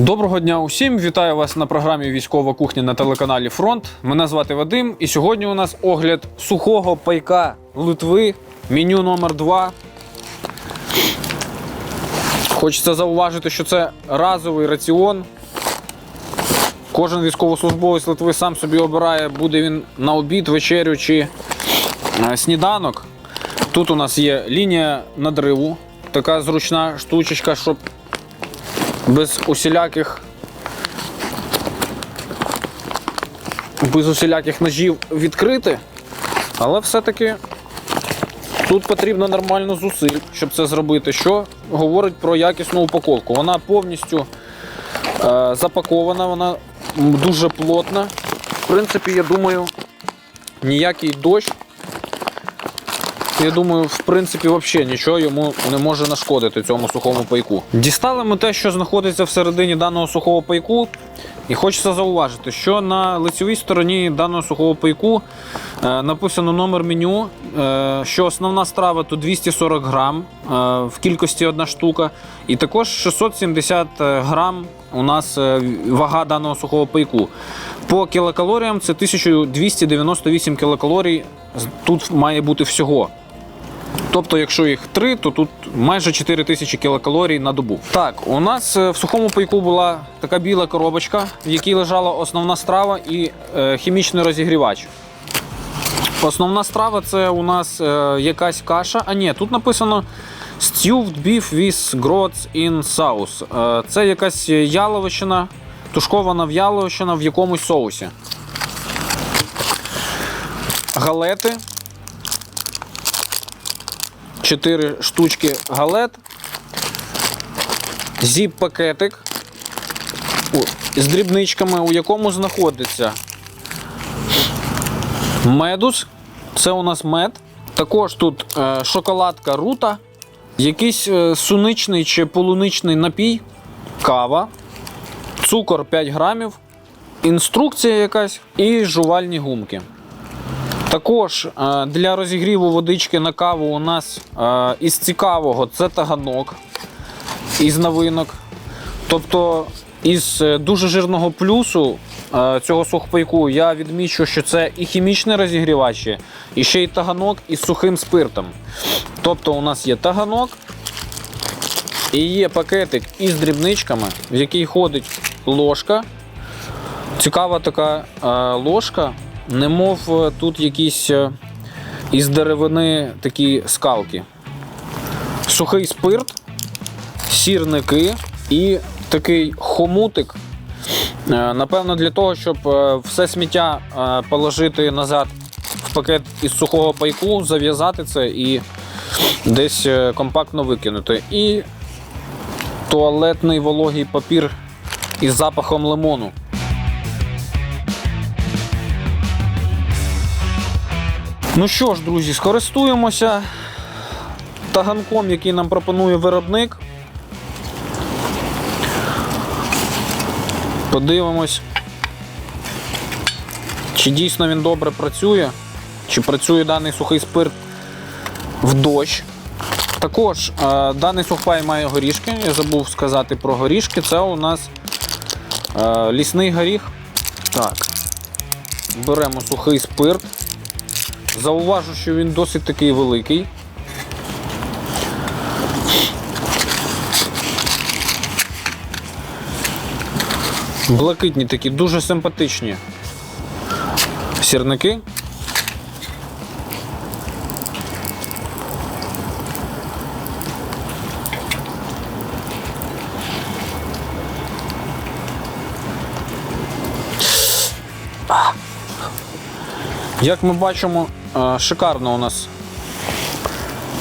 Доброго дня усім! Вітаю вас на програмі Військова кухня на телеканалі Фронт. Мене звати Вадим, і сьогодні у нас огляд сухого пайка Литви, меню номер 2 Хочеться зауважити, що це разовий раціон. Кожен військовослужбовець Литви сам собі обирає, буде він на обід, вечерю чи е, сніданок. Тут у нас є лінія надриву, така зручна штучечка, щоб без усіляких без усіляких ножів відкрити, але все-таки тут потрібно нормально зусиль, щоб це зробити, що говорить про якісну упаковку. Вона повністю е, запакована, вона дуже плотна. В принципі, я думаю, ніякий дощ. Я думаю, в принципі, взагалі нічого йому не може нашкодити цьому сухому пайку. Дістали ми те, що знаходиться всередині даного сухого пайку. І хочеться зауважити, що на лицевій стороні даного сухого пайку е, написано номер меню, е, що основна страва тут 240 грам е, в кількості одна штука, і також 670 грам у нас вага даного сухого пайку. По кілокалоріям це 1298 кілокалорій тут має бути всього. Тобто, якщо їх три, то тут майже 4 тисячі кілокалорій на добу. Так, у нас е, в сухому пайку була така біла коробочка, в якій лежала основна страва і е, хімічний розігрівач. Основна страва це у нас е, якась каша. А ні, тут написано stewed beef with groats in sauce. Це якась яловичина, тушкована в яловичина в якомусь соусі. Галети. 4 штучки галет, зіп-пакетик з дрібничками, у якому знаходиться медус. Це у нас мед. Також тут е, шоколадка рута, якийсь е, суничний чи полуничний напій, кава, цукор 5 грамів, інструкція якась і жувальні гумки. Також е, для розігріву водички на каву у нас е, із цікавого це таганок із новинок. Тобто із е, дуже жирного плюсу цього сухпайку я відмічу, що це і хімічні розігрівачі, і ще й таганок із сухим спиртом. Тобто у нас є таганок і є пакетик із дрібничками, в який ходить ложка. Цікава така ложка, немов е, тут якісь е, із деревини такі скалки. Сухий спирт, сірники і такий хомутик. Е, Напевно, для того, щоб все сміття положити назад в пакет із сухого пайку, зав'язати це і десь компактно викинути. І туалетний вологий папір із запахом лимону. Ну що ж, друзі, скористуємося таганком, який нам пропонує виробник. Подивимось, чи дійсно він добре працює, чи працює даний сухий спирт в дощ. Також е, даний сухпай має горішки. Я забув сказати про горішки. Це у нас е, лісний горіх. Так. Беремо сухий спирт. Зауважу, що він досить такий великий. Блакитні такі, дуже симпатичні сірники. Як ми бачимо, шикарно у нас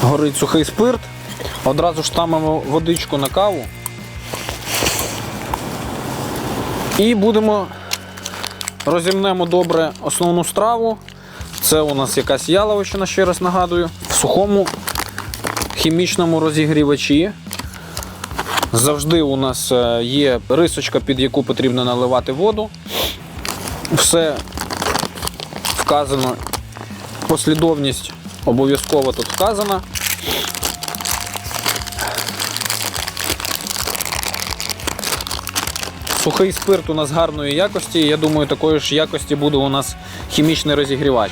горить сухий спирт. Одразу ж ставимо водичку на каву. І будемо розімнемо добре основну страву. Це у нас якась яловичина, ще раз нагадую. В сухому хімічному розігрівачі. Завжди у нас е, є рисочка, під яку потрібно наливати воду. Все вказано, послідовність обов'язково тут вказана. Сухий спирт у нас гарної якості. Я думаю, такої ж якості буде у нас хімічний розігрівач.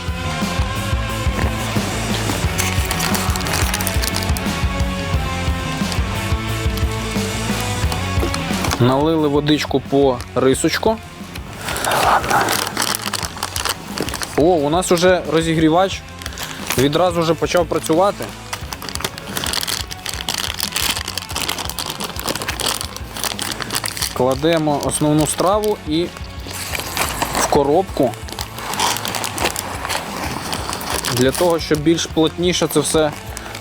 Налили водичку по рисочку. О, у нас вже розігрівач відразу вже почав працювати. Кладемо основну страву і в коробку для того, щоб більш плотніше це все.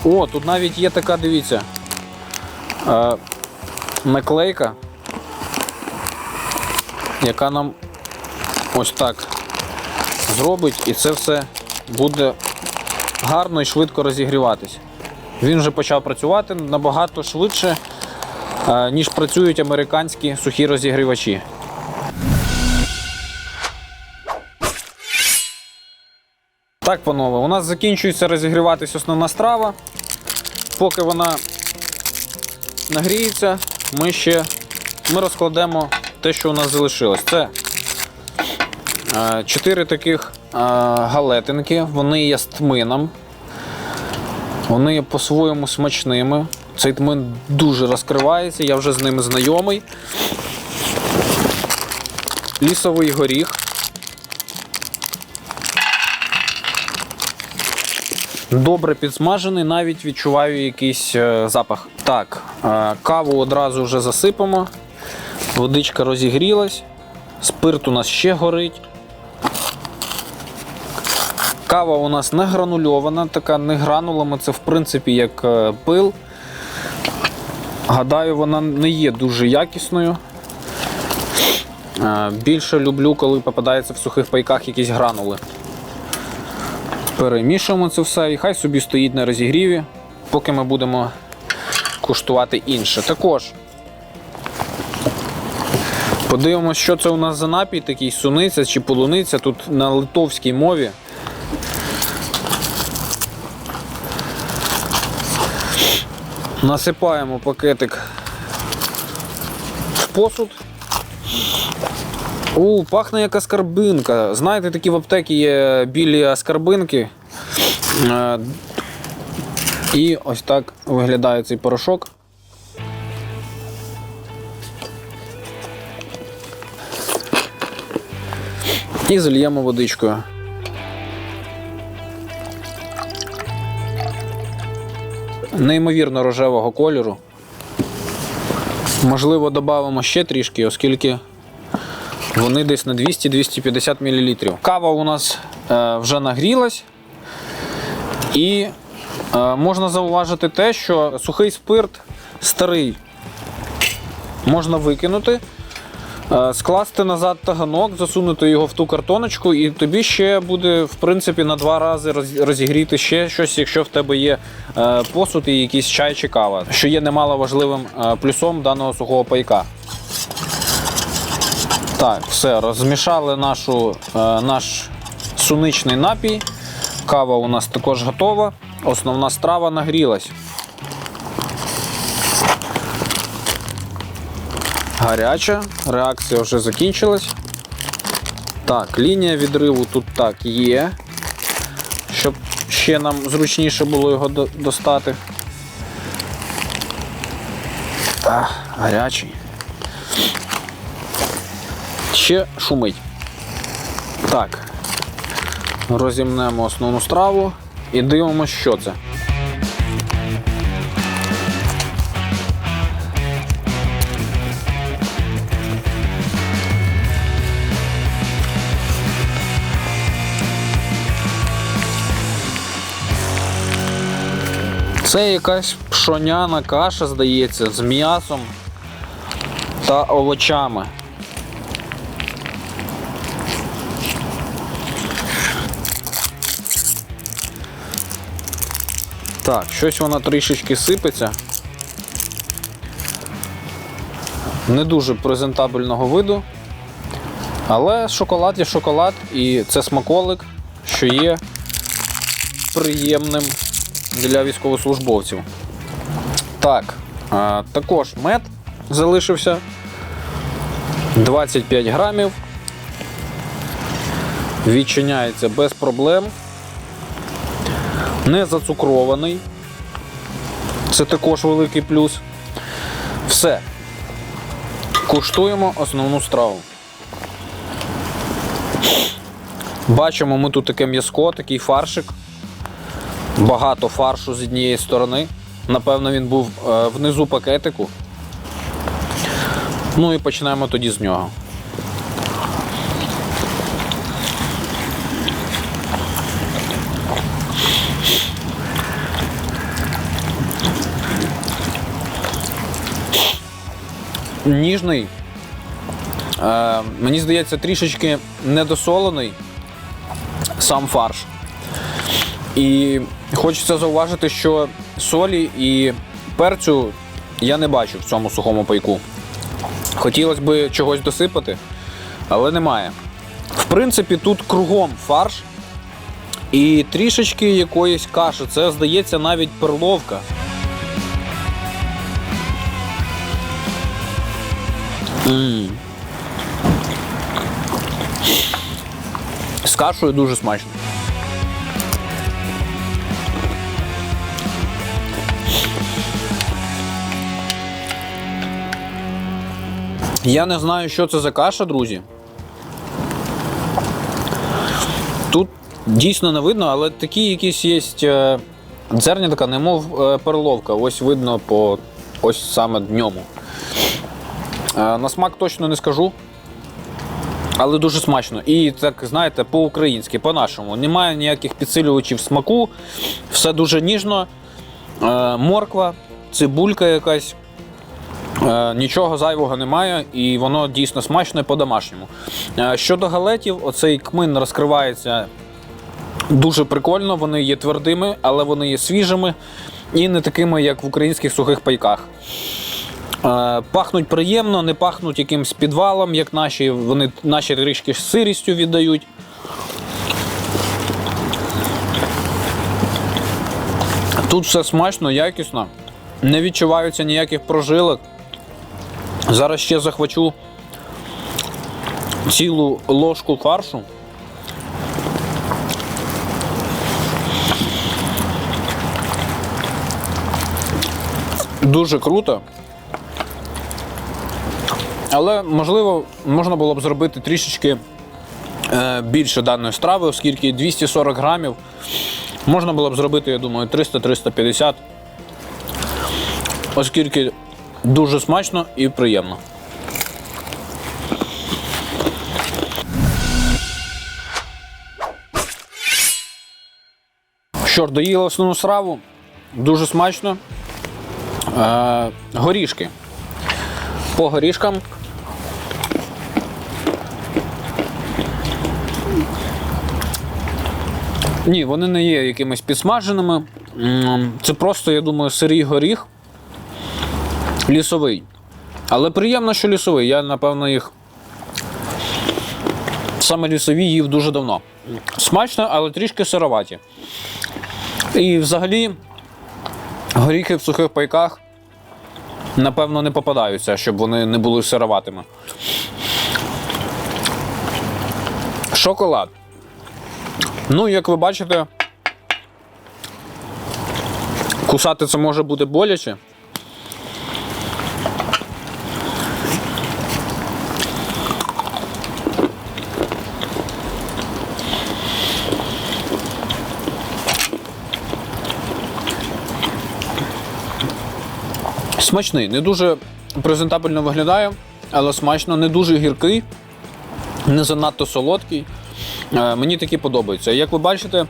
О, тут навіть є така, дивіться, е, наклейка, яка нам ось так зробить, і це все буде гарно і швидко розігріватись. Він вже почав працювати набагато швидше, е, ніж працюють американські сухі розігрівачі. Так, панове, у нас закінчується розігріватись основна страва. Поки вона нагріється, ми ще ми розкладемо те, що у нас залишилось. Це чотири таких е, галетинки, вони є з тмином. Вони є по-своєму смачними. Цей тмин дуже розкривається, я вже з ними знайомий. Лісовий горіх. Добре підсмажений, навіть відчуваю якийсь е, запах. Так, е, каву одразу вже засипемо. Водичка розігрілась. Спирт у нас ще горить. Кава у нас не гранульована, така не гранулами, це в принципі як е, пил. Гадаю, вона не є дуже якісною. Е, Більше люблю, коли попадається в сухих пайках якісь гранули. Перемішуємо це все і хай собі стоїть на розігріві, поки ми будемо куштувати інше. Також подивимося, що це у нас за напій, такий суниця чи полуниця. Тут на литовській мові. Насипаємо пакетик в посуд. У, пахне як аскарбинка. Знаєте, такі в аптекі є білі аскарбинки. Е, І ось так виглядає цей порошок. І зальємо водичкою. Неймовірно рожевого кольору. Можливо, додамо ще трішки, оскільки вони десь на 200-250 мл. Кава у нас е, вже нагрілась. І е, можна зауважити те, що сухий спирт старий можна викинути, скласти назад таганок, засунути його в ту картоночку, і тобі ще буде, в принципі, на два рази розігріти ще щось, якщо в тебе є е, посуд і якийсь чай чи кава, що є немало важливим е, плюсом даного сухого пайка. Так, все, розмішали нашу, е, наш суничний напій. Кава у нас також готова. Основна страва нагрілась. Гаряча, реакція вже закінчилась. Так, лінія відриву тут так є. Щоб ще нам зручніше було його до- достати. А, гарячий. Ще шумить. Так. Розімнемо основну страву і дивимося, що це. Це якась пшоняна каша, здається, з м'ясом та овочами. Так, щось вона трішечки сипеться. Не дуже презентабельного виду. Але шоколад є шоколад, і це смаколик, що є приємним для військовослужбовців. Так, а, також мед залишився. 25 грамів. Відчиняється без проблем. Не зацукрований. Це також великий плюс. Все. Куштуємо основну страву. Бачимо ми тут таке м'язко, такий фаршик. Багато фаршу з однієї сторони. Напевно, він був е, внизу пакетику. Ну і починаємо тоді з нього. Ніжний. Е, мені здається, трішечки недосолений сам фарш. І хочеться зауважити, що солі і перцю я не бачу в цьому сухому пайку. Хотілося б чогось досипати, але немає. В принципі, тут кругом фарш і трішечки якоїсь каші. Це, здається, навіть перловка. М. З кашею дуже смачно. Я не знаю, що це за каша, друзі. Тут дійсно не видно, але такі якісь є е, дзерня така, немов е, перловка. Ось видно по ось саме дньому. Е, На смак точно не скажу. Але дуже смачно. І так, знаєте, по-українськи, по-нашому. Немає ніяких підсилювачів смаку, все дуже ніжно. Морква, цибулька якась. Е, Нічого зайвого немає, і воно дійсно смачне по-домашньому. Е, Щодо галетів, оцей кмин розкривається дуже прикольно. Вони є твердими, але вони є свіжими і не такими, як в українських сухих пайках. Е, Пахнуть приємно, не пахнуть якимсь підвалом, як наші. Вони наші трішки з сирістю віддають. Тут все смачно, якісно, не відчуваються ніяких прожилок. Зараз ще захвачу цілу ложку фаршу. Дуже круто. Але можливо можна було б зробити трішечки е, більше даної страви, оскільки 240 грамів можна було б зробити, я думаю, 300-350. Оскільки дуже смачно і приємно. Що ж, доїли основну страву. Дуже смачно. Е, горішки. По горішкам. Ні, вони не є якимись підсмаженими. Це просто, я думаю, сирий горіх лісовий. Але приємно, що лісовий. Я, напевно, їх саме лісові їв дуже давно. Смачно, але трішки сироваті. І взагалі горіхи в сухих пайках, напевно, не попадаються, щоб вони не були сироватими. Шоколад. Ну, як ви бачите, кусати це може бути боляче. Смачний, не дуже презентабельно виглядає, але смачно, не дуже гіркий, не занадто солодкий. Е, Мені такі подобаються. Як ви бачите,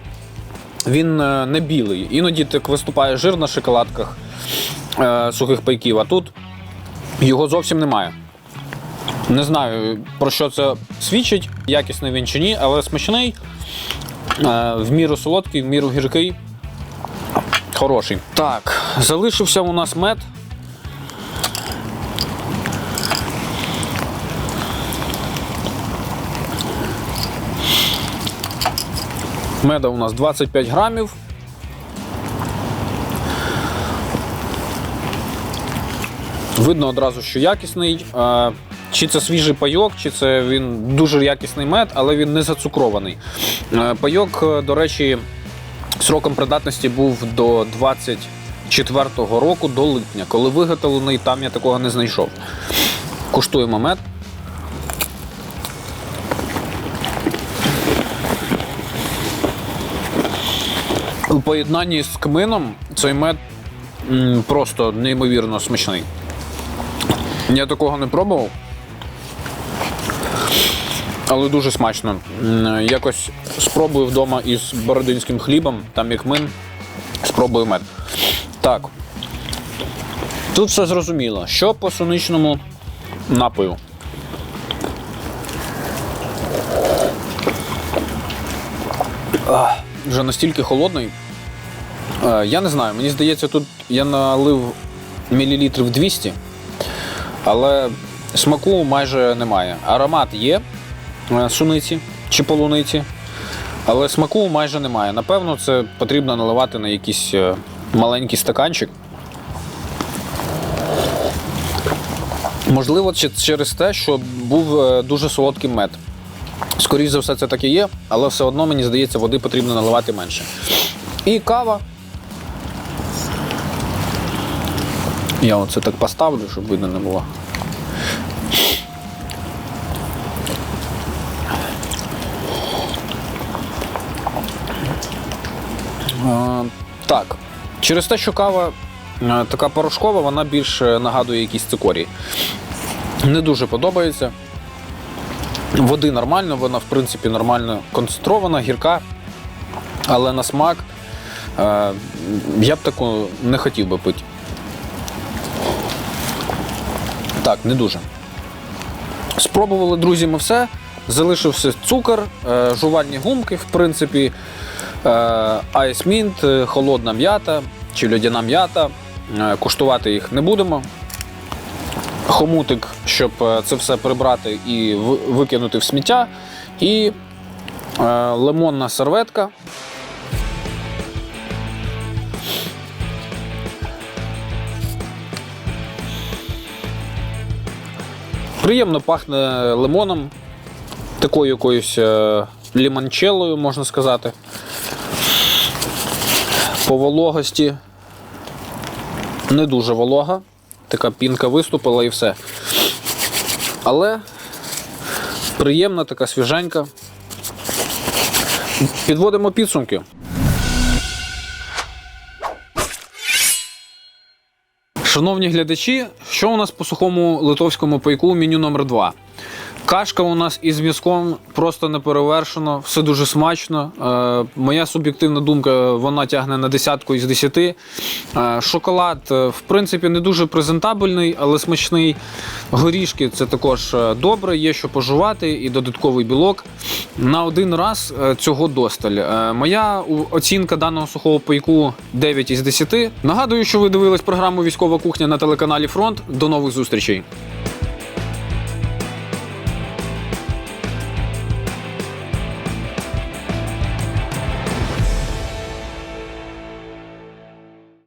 він е, не білий. Іноді так виступає жир на шоколадках е, сухих пайків, а тут його зовсім немає. Не знаю, про що це свідчить, якісний він чи ні, але смачний, в міру солодкий, в міру гіркий. Хороший. Так, залишився у нас мед. Меда у нас 25 грамів. Видно одразу, що якісний. Е, чи це свіжий пайок, чи це він дуже якісний мед, але він не зацукрований. Е, Пайок, е, до речі, сроком придатності був до 24-го року, до липня. Коли виготовлений, там я такого не знайшов. Куштуємо мед. Поєднанні з кмином цей мед м, просто неймовірно смачний. Я такого не пробував. Але дуже смачно. Якось спробую вдома із бородинським хлібом, там як мин, спробую мед. Так. Тут все зрозуміло. Що по соничному напою? Вже настільки холодний. Е, Я не знаю, мені здається, тут я налив мілілітрів 200, але смаку майже немає. Аромат є е, суниці чи полуниці, але смаку майже немає. Напевно, це потрібно наливати на якийсь е, маленький стаканчик. Можливо, через те, що був дуже солодкий мед. Скоріше за все, це так і є, але все одно мені здається, води потрібно наливати менше. І кава. Я оце так поставлю, щоб видно не було. Так. Через те, що кава е, така порошкова, вона більше нагадує якісь цикорії. Не дуже подобається. Води нормально, вона в принципі нормально концентрована, гірка, але на смак е, я б таку не хотів би пити. Так, не дуже. Спробували, друзі, ми все. Залишився цукор, е, жувальні гумки, в принципі, е, айсмінт, е, холодна м'ята чи льодяна м'ята. Е, Куштувати їх не будемо. Хомутик, щоб е, це все прибрати і викинути в сміття. І е, лимонна серветка. Приємно пахне лимоном, такою якоюсь е, лімончелою, можна сказати. По вологості не дуже волога. Така пінка виступила і все. Але приємна, така свіженька. Підводимо підсумки. Шановні глядачі, що у нас по сухому литовському пайку меню номер 2 Кашка у нас із м'язком просто не перевершено, все дуже смачно. Е, моя суб'єктивна думка, вона тягне на десятку із десяти. Е, шоколад, е, в принципі, не дуже презентабельний, але смачний. Горішки це також добре, є що пожувати і додатковий білок. На один раз цього досталь. Моя оцінка даного сухого пайку 9 із 10. Нагадую, що ви дивились програму Військова кухня на телеканалі Фронт. До нових зустрічей.